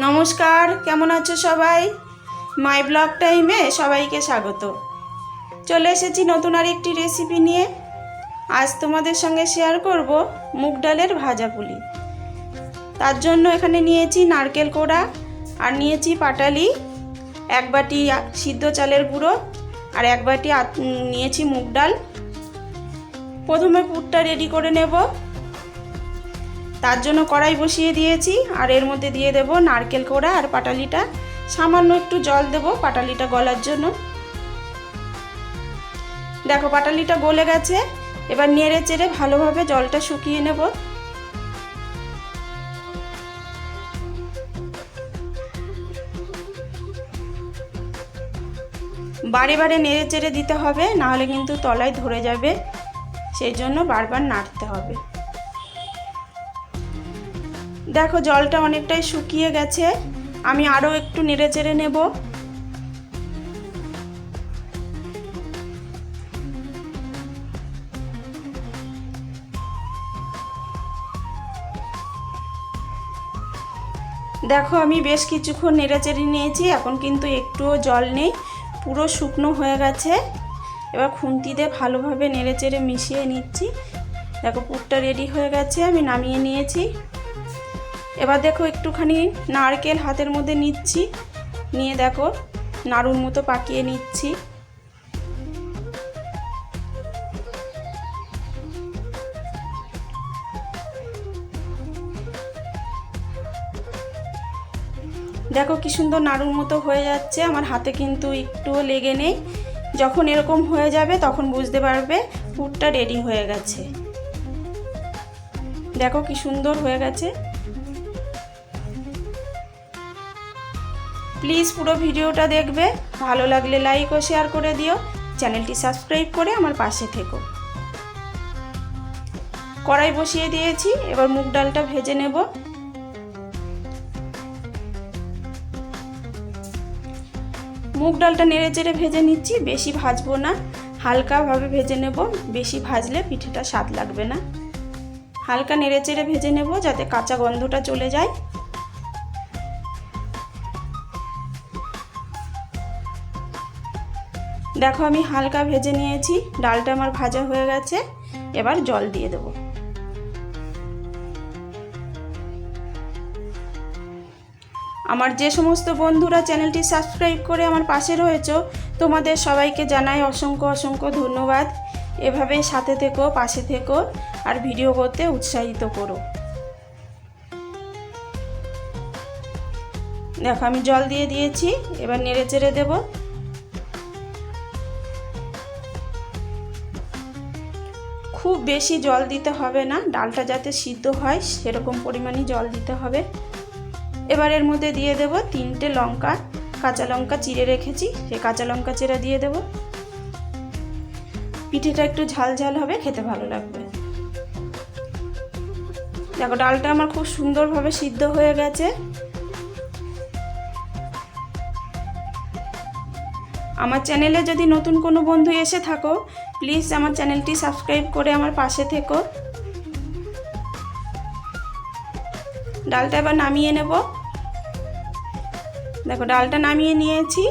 নমস্কার, কেমন আছো সবাই? মাই ব্লগ টাইমে সবাইকে স্বাগত। চলে এসেছি নতুন আর একটি রেসিপি নিয়ে। আজ তোমাদের সঙ্গে শেয়ার করব মুগ ডালের ভাজা পুলি। তার জন্য এখানে নিয়েছি নারকেল কোড়া আর নিয়েছি পাটালি, এক বাটি সিদ্ধ চালের গুঁড়ো আর এক বাটি নিয়েছি মুগ ডাল। প্রথমে পুরটা রেডি করে নেব। তার জন্য কড়াই বসিয়ে দিয়েছি, আর এর মধ্যে দিয়ে দেব নারকেল কোড়া আর পাটালিটা। সামান্য একটু জল দেব পাটালিটা গলার জন্য। দেখো পাটালিটা গলে গেছে, এবার নেড়ে চেড়ে ভালোভাবে জলটা শুকিয়ে নেব। বারে বারে নেড়ে চেড়ে দিতে হবে, নাহলে কিন্তু তলায় ধরে যাবে, সেই জন্য বারবার নাড়তে হবে। দেখো, জলটা অনেকটাই শুকিয়ে গেছে। আমি আরও একটু নেড়ে চেড়ে নেব। দেখো, আমি বেশ কিছুক্ষণ নেড়ে চেড়ে নিয়েছি। এখন কিন্তু একটুও জল নেই। পুরো শুকনো হয়ে গেছে। এবার খুন্তি দিয়ে ভালোভাবে নেড়ে চেড়ে মিশিয়ে নিচ্ছি। দেখো, পুরটা রেডি হয়ে গেছে। আমি নামিয়ে নিয়েছি। এবার দেখো একটুখানি নারকেল হাতের মধ্যে নিচ্ছি। নিয়ে দেখো, নাড়ুর মতো পাকিয়ে নিচ্ছি। দেখো কি সুন্দর নাড়ুর মতো হয়ে যাচ্ছে। আমার হাতে কিন্তু একটুও লেগে নেই। যখন এরকম হয়ে যাবে তখন বুঝতে পারবে পুরটা রেডি হয়ে গেছে। দেখো কি সুন্দর হয়ে গেছে। প্লিজ পুরো ভিডিওটা দেখবে। ভালো লাগলে লাইক ও শেয়ার করে দিও। চ্যানেলটি সাবস্ক্রাইব করে আমার পাশে থেকো। কড়াই বসিয়ে দিয়েছি, এবার মুগ ডালটা ভেজে নেব। মুগ ডালটা নেড়ে চেড়ে ভেজে নিচ্ছি, বেশি ভাজবো না। হালকাভাবে ভেজে নেব। বেশি ভাজলে পিঠেটা স্বাদ লাগবে না। হালকা নেড়ে চেড়ে ভেজে নেব যাতে কাঁচা গন্ধটা চলে যায়। দেখো আমি হালকা ভেজে নিয়েছি, ডালটা আমার ভাজা হয়ে গেছে, এবার জল দিয়ে দেবো। আমার যে সমস্ত বন্ধুরা চ্যানেলটি সাবস্ক্রাইব করে আমার পাশে রয়েছে, তোমাদের সবাইকে জানাই অসংখ্য অসংখ্য ধন্যবাদ। এভাবেই সাথে থেকো, পাশে থেকো, আর ভিডিও করতে উৎসাহিত করো। দেখো আমি জল দিয়ে দিয়েছি, এবার নেড়ে চেড়ে দেবো। খুব বেশি জল দিতে হবে না, ডালটা যাতে সিদ্ধ হয় সেরকম পরিমাণই জল দিতে হবে। এবার এর মধ্যে দিয়ে দেব তিনটে লঙ্কা, কাঁচা লঙ্কা চিড়ে রেখেছি, সেই কাঁচা লঙ্কা চিরা দিয়ে দেব। পিঠেটা একটু ঝাল ঝাল হবে, খেতে ভালো লাগবে। দেখো, ডালটা আমার খুব সুন্দরভাবে সিদ্ধ হয়ে গেছে। আমার চ্যানেলে যদি নতুন কোনো বন্ধু এসে থাকো প্লিজ আমার চ্যানেলটি সাবস্ক্রাইব করে আমার পাশে থেকো। ডালটা এবার নামিয়ে নেব। দেখো, ডালটা নামিয়ে নিয়েছি।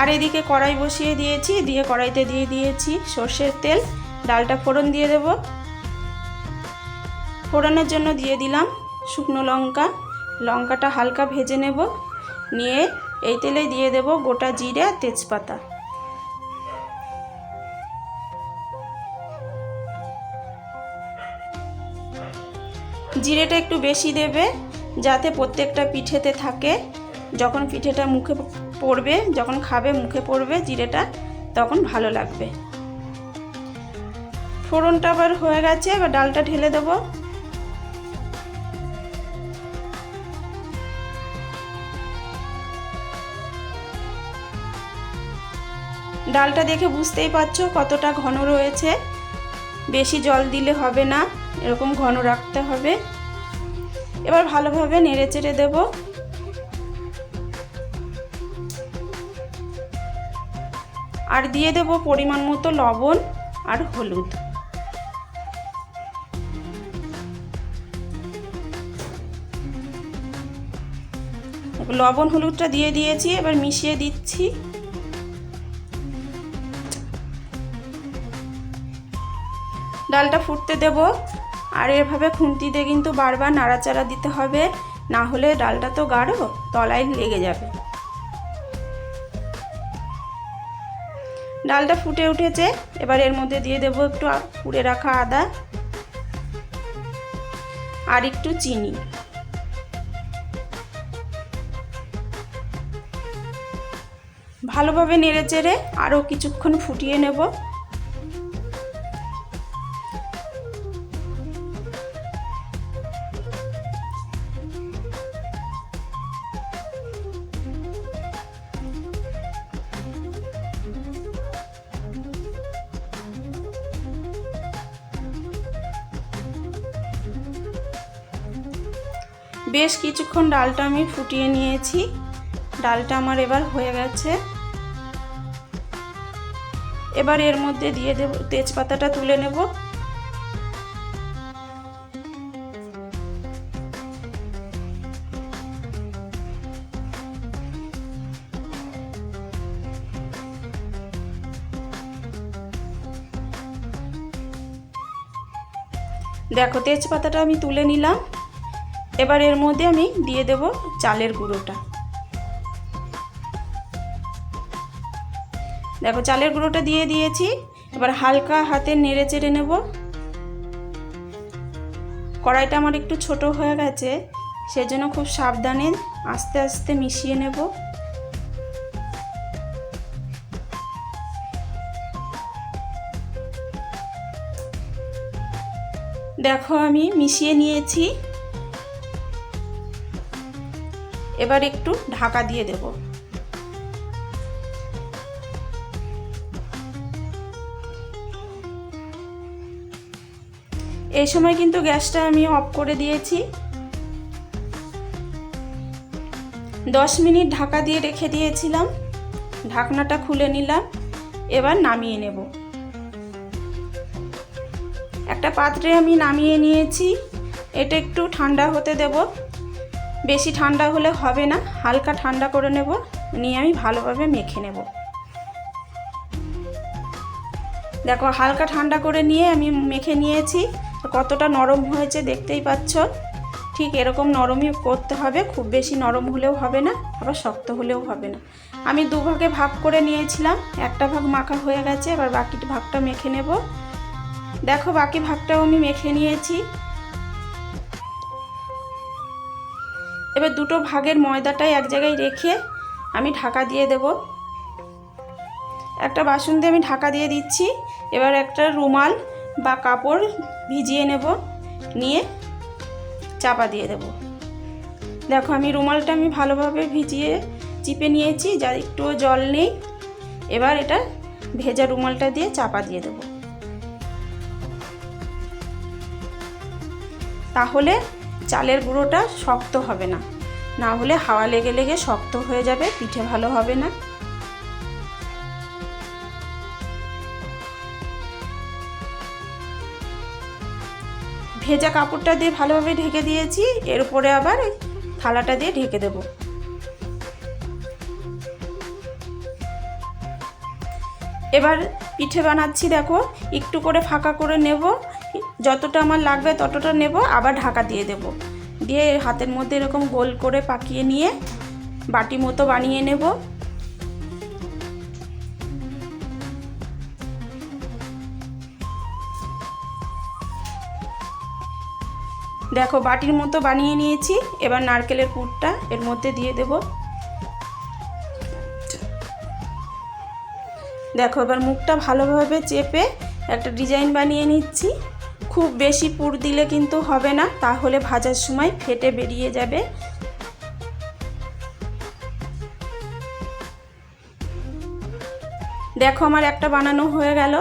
আর এদিকে কড়াই বসিয়ে দিয়েছি দিয়ে কড়াইতে দিয়ে দিয়েছি সর্ষের তেল। ডালটা ফোড়ন দিয়ে দেব। ফোড়নের জন্য দিয়ে দিলাম শুকনো লঙ্কা। লঙ্কাটা হালকা ভেজে নেব। নিয়ে এই তেলে দিয়ে দেব গোটা জিরে আর তেজপাতা। জিরেটা একটু বেশি দেবে, যাতে প্রত্যেকটা পিঠেতে থাকে। যখন পিঠেটা মুখে পড়বে, যখন খাবে, মুখে পড়বে জিরেটা, তখন ভালো লাগবে। ফোড়নটা আবার হয়ে গেছে, এবার ডালটা ঢেলে দেবো। ডালটা দেখে বুঝতেই পারছ কতটা ঘন রয়েছে। বেশি জল দিলে হবে না, এরকম ঘন রাখতে হবে। এবার ভালোভাবে নেড়ে চেড়ে দেব। আর দিয়ে দেব পরিমাণ মতো লবণ আর হলুদ। লবণ হলুদটা দিয়ে দিয়েছি, এবার মিশিয়ে দিচ্ছি। ডালটা ফুটতে দেব। আর এভাবে খুন্তি দিয়ে কিন্তু বারবার নাড়াচাড়া দিতে হবে, না হলে ডালটা তো গাঢ়, তলায় লেগে যাবে। ডালটা ফুটে উঠেছে, এবার এর মধ্যে দিয়ে দেবো একটু পুড়ে রাখা আদা আর একটু চিনি। ভালোভাবে নেড়ে চেড়ে আরও কিছুক্ষণ ফুটিয়ে নেব। বেশ কিছুক্ষণ ডালটা আমি ফুটিয়ে নিয়েছি। ডালটা আমার এবার হয়ে গেছে। এবার এর মধ্যে দিয়ে দেব, তেজপাতাটা তুলে নেব। দেখো, তেজপাতাটা আমি তুলে নিলাম। এবার এর মধ্যে আমি দিয়ে দেব চালের গুঁড়োটা। দেখো, চালের গুঁড়োটা দিয়ে দিয়েছি। এবার হালকা হাতে নেড়ে চেড়ে নেব। কড়াইটা আমার একটু ছোট হয়ে গেছে, সেজন্য খুব সাবধানে আস্তে আস্তে মিশিয়ে নেব। দেখো, আমি মিশিয়ে নিয়েছি। এবার একটু ঢাকা দিয়ে দেব। এই সময় কিন্তু গ্যাসটা আমি অফ করে দিয়েছি। দশ মিনিট ঢাকা দিয়ে রেখে দিয়েছিলাম। ঢাকনাটা খুলে নিলাম। এবার নামিয়ে নেব। একটা পাত্রে আমি নামিয়ে নিয়েছি। এটা একটু ঠান্ডা হতে দেব। বেশি ঠান্ডা হলে হবে না, হালকা ঠান্ডা করে নেব, নিয়ে আমি ভালোভাবে মেখে নেব। দেখো, হালকা ঠান্ডা করে নিয়ে আমি মেখে নিয়েছি। কতটা নরম হয়েছে দেখতেই পাচ্ছ। ঠিক এরকম নরমই করতে হবে, খুব বেশি নরম হলেও হবে না, আবার শক্ত হলেও হবে না। আমি দুভাগে ভাগ করে নিয়েছিলাম, একটা ভাগ মাখা হয়ে গেছে, এবার বাকি ভাগটা মেখে নেব। দেখো, বাকি ভাগটাও আমি মেখে নিয়েছি। এবার দুটো ভাগের ময়দাটাই এক জায়গায় রেখে আমি ঢাকা দিয়ে দেব। একটা বাসন দিয়ে আমি ঢাকা দিয়ে দিচ্ছি। এবার একটা রুমাল বা কাপড় ভিজিয়ে নেব, নিয়ে চাপা দিয়ে দেব। দেখো, আমি রুমালটা আমি ভালোভাবে ভিজিয়ে চিপে নিয়েছি, যা একটুও জল নেই। এবার এটা ভেজা রুমালটা দিয়ে চাপা দিয়ে দেব। তাহলে চালের গুঁড়োটা শক্ত হবে না। না হলে হাওয়া লেগে লেগে শক্ত হয়ে যাবে, পিঠে ভালো হবে না। ভেজা কাপড়টা দিয়ে ভালোভাবে ঢেকে দিয়েছি, এর উপরে আবার থালাটা দিয়ে ঢেকে দেব। এবার পিঠে বানাচ্ছি, দেখো, একটু করে ফাঁকা করে নেব, যতটা আমার লাগবে ততটা নেব, আবার ঢাকা দিয়ে দেব। দিয়ে হাতের মধ্যে এরকম গোল করে পাকিয়ে নিয়ে বাটি মতো বানিয়ে নেব। দেখো বাটির মতো বানিয়ে নিয়েছি, এবার নারকেলের পুরটা এর মধ্যে দিয়ে দেব। দেখো এবার মুখটা ভালোভাবে চেপে একটা ডিজাইন বানিয়ে নিচ্ছি। খুব বেশি পুর দিলে কিন্তু হবে না, তাহলে ভাজার সময় ফেটে বেরিয়ে যাবে। দেখো আমার একটা বানানো হয়ে গেল।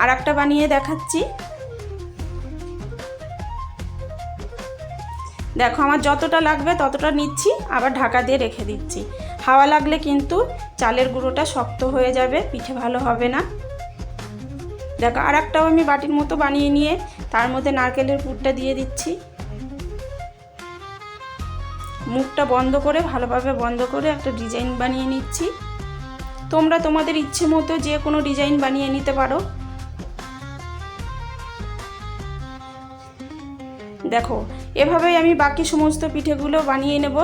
আর একটা বানিয়ে দেখাচ্ছি। দেখো আমার যতটা লাগবে ততটা নিচ্ছি, আবার ঢাকা দিয়ে রেখে দিচ্ছি। হাওয়া লাগলে কিন্তু চালের গুঁড়োটা শক্ত হয়ে যাবে, পিঠে ভালো হবে না। দেখো আর একটাও আমি বাটির মতো বানিয়ে নিয়ে তার মধ্যে নারকেলের পুরটা দিয়ে দিচ্ছি। মুখটা বন্ধ করে, ভালোভাবে বন্ধ করে একটা ডিজাইন বানিয়ে নিচ্ছি। তোমরা তোমাদের ইচ্ছে মতো যে কোনো ডিজাইন বানিয়ে নিতে পারো। দেখো, এভাবেই আমি বাকি সমস্ত পিঠেগুলো বানিয়ে নেব।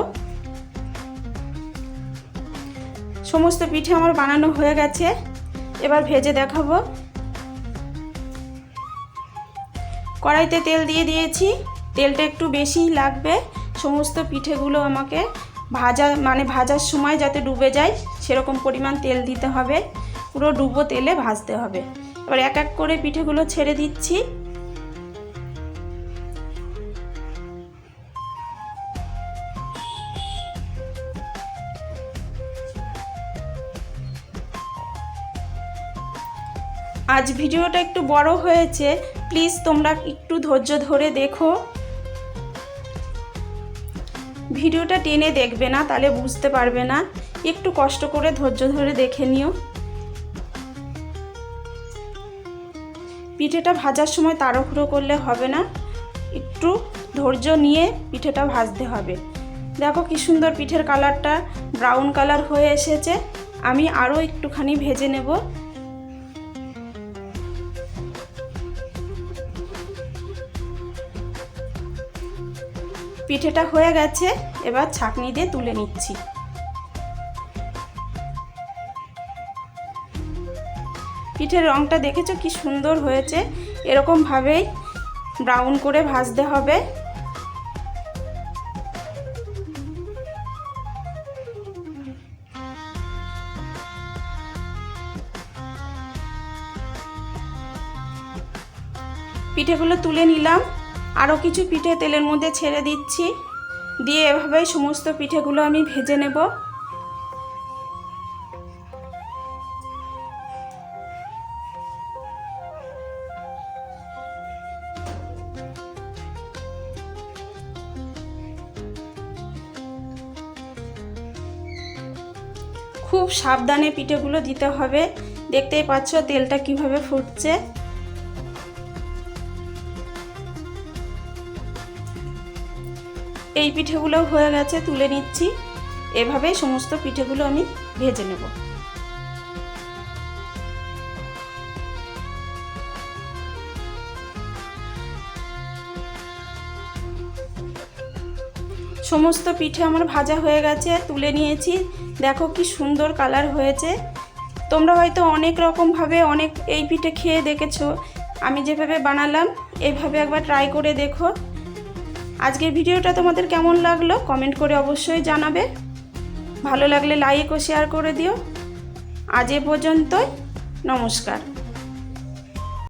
সমস্ত পিঠে আমার বানানো হয়ে গেছে। এবার ভেজে দেখাবো। কড়াইতে তেল দিয়ে দিয়েছি। তেলটা একটু বেশিই লাগবে। সমস্ত পিঠেগুলো আমাকে ভাজা মানে ভাজার সময় যাতে ডুবে যায়, সেরকম পরিমাণ তেল দিতে হবে। পুরো ডুবো তেলে ভাজতে হবে। এবার এক এক করে পিঠেগুলো ছেড়ে দিচ্ছি। আজ ভিডিওটা একটু বড় হয়েছে। প্লিজ তোমরা একটু ধৈর্য ধরে দেখো। ভিডিওটা টেনে দেখবে না, তাহলে বুঝতে পারবে না। একটু কষ্ট করে ধৈর্য ধরে দেখে নিও। পিঠেটা ভাজার সময় তাড়াহুড়ো করলে হবে না। একটু ধৈর্য নিয়ে পিঠেটা ভাজতে হবে। দেখো কি সুন্দর পিঠের কালারটা, ব্রাউন কালার হয়ে এসেছে। আমি আরও একটুখানি ভেজে নেব। পিঠেটা হয়ে গেছে, এবার ছাঁকনি দিয়ে তুলে নিচ্ছি। পিঠের রঙটা দেখেছ কি সুন্দর হয়েছে? এরকমভাবেই ব্রাউন করে ভাজতে হবে। পিঠেগুলো তুলে নিলাম। আরও কিছু পিঠে তেলের মধ্যে ছেড়ে দিচ্ছি। দিয়ে এভাবেই সমস্ত পিঠেগুলো আমি ভেজে নেব। খুব সাবধানে পিঠেগুলো দিতে হবে। দেখতেই পাচ্ছ তেলটা কীভাবে ফুটছে। এই পিঠেগুলো হয়ে গেছে, তুলে নিচ্ছি। এভাবেই সমস্ত পিঠেগুলো আমি ভেজে নেব। সমস্ত পিঠে আমার ভাজা হয়ে গেছে, তুলে নিয়েছি। দেখো কি সুন্দর কালার হয়েছে। তোমরা হয়তো অনেক রকমভাবে অনেক এই পিঠে খেয়ে দেখেছ। আমি যেভাবে বানালাম এইভাবে একবার ট্রাই করে দেখো। আজকের ভিডিওটা তোমাদের কেমন লাগল কমেন্ট করে অবশ্যই জানাবে। ভালো লাগলে লাইক ও শেয়ার করে দিও। আজ এ পর্যন্তই, নমস্কার।